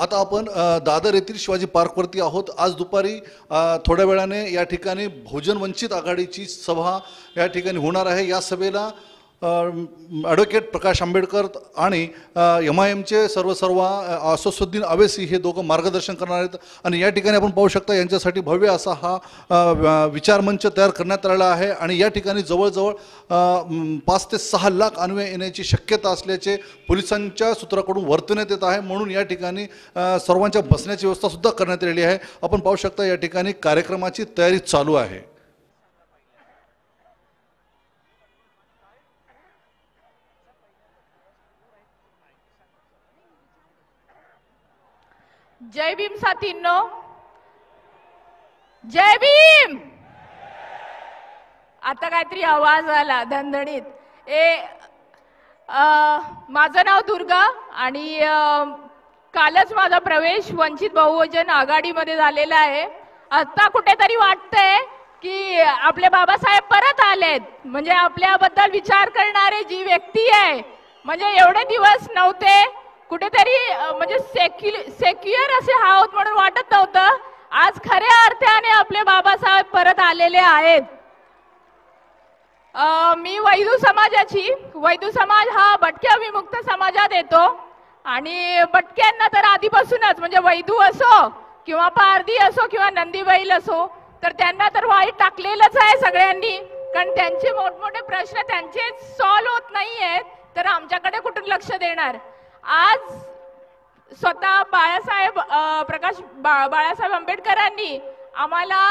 आता आपण दादर येथील शिवाजी पार्कवरती आहोत. आज दुपारी थोड्या वेळाने या ठिकाणी बहुजन वंचित आघाडीची सभा या ठिकाणी होणार आहे. या सभेला ॲडव्होकेट प्रकाश आंबेडकर आणि एम आय एमचे सर्व सर्व अ, असदुद्दीन अवेसी हे दोघं मार्गदर्शन करणार आहेत. आणि या ठिकाणी आपण पाहू शकता यांच्यासाठी भव्य असा हा विचारमंच तयार करण्यात आलेला आहे. आणि या ठिकाणी जवळजवळ पाच ते सहा लाख अन्वय येण्याची शक्यता असल्याचे पोलिसांच्या सूत्राकडून वर्तवण्यात येत आहे. म्हणून या ठिकाणी सर्वांच्या बसण्याची व्यवस्थासुद्धा करण्यात आलेली आहे. आपण पाहू शकता या ठिकाणी कार्यक्रमाची तयारी चालू आहे. जय भीम साथींनो. जय भीम. आता काहीतरी आवाज आला धणधणीत ए माझं नाव दुर्गा आणि कालच माझा प्रवेश वंचित बहुवचन आघाडीमध्ये झालेला आहे. आता कुठेतरी वाटतंय की आपले बाबासाहेब परत आलेत. म्हणजे आपल्याबद्दल विचार करणारे जी व्यक्ती आहे म्हणजे एवढे दिवस नव्हते कुठेतरी म्हणजे सेक्युल सेक्युअर असे आहोत म्हणून वाटत नव्हतं. आज खऱ्या अर्थाने आपले बाबासाहेब परत आलेले आहेत. मी वैदू समाजाची वैदू समाज हा भटक्या विमुक्त समाजात येतो. आणि भटक्यांना तर आधीपासूनच म्हणजे वैदू असो किंवा पारधी असो किंवा नंदीबैल असो तर त्यांना तर वाईट टाकलेलंच आहे सगळ्यांनी. कारण त्यांचे मोठमोठे प्रश्न त्यांचे सॉल्व्ह होत नाही आहेत तर आमच्याकडे कुठून लक्ष देणार? आज स्वतः बाळासाहेब प्रकाश बा, बाळासाहेब आंबेडकरांनी आम्हाला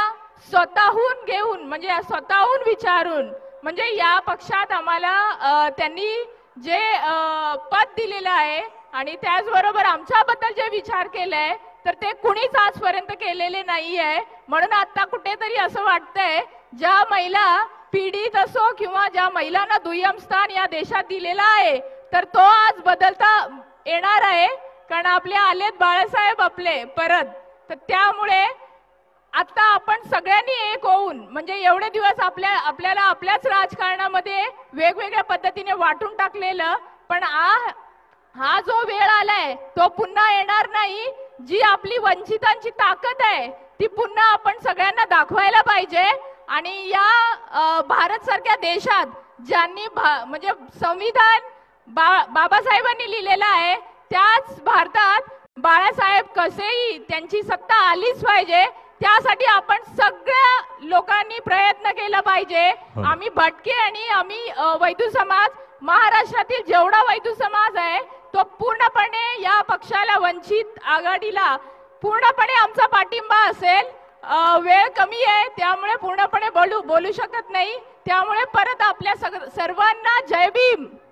स्वतःहून घेऊन म्हणजे स्वतःहून विचारून म्हणजे या पक्षात आम्हाला त्यांनी जे पद दिलेलं आहे आणि त्याचबरोबर आमच्याबद्दल जे विचार केलाय तर ते कुणीच आजपर्यंत केलेले नाही आहे म्हणून आता कुठेतरी असं वाटतंय ज्या महिला पीडित असो किंवा ज्या महिलांना दुय्यम स्थान या देशात दिलेलं आहे तर तो आज बदलता येणार आहे कारण आपले आलेत बाळासाहेब आपले परत. तर त्यामुळे आता आपण सगळ्यांनी एक होऊन म्हणजे एवढे दिवस आपल्या आपल्याला आपल्याच राजकारणामध्ये वेगवेगळ्या पद्धतीने वाटून टाकलेलं पण आ हा जो वेळ आलाय तो पुन्हा येणार नाही. जी आपली वंचितांची ताकद आहे ती पुन्हा आपण सगळ्यांना दाखवायला पाहिजे. आणि या भारत सारख्या देशात ज्यांनी भा- म्हणजे संविधान बा बाबासाहेबांनी लिहिलेलं आहे त्याच भारतात बाळासाहेब कसेही त्यांची सत्ता आलीच पाहिजे त्यासाठी आपण सगळ्या लोकांनी प्रयत्न केला पाहिजे. आम्ही भटके आणि आम्ही वैदू समाज महाराष्ट्रातील जेवढा वैदू समाज आहे तो पूर्णपणे या पक्षाला वंचित आघाडीला पूर्णपणे आमचा पाठिंबा असेल. वेळ कमी आहे त्यामुळे पूर्णपणे बोलू बोलू शकत नाही. त्यामुळे परत आपल्या सग- सर्वांना जय भीम.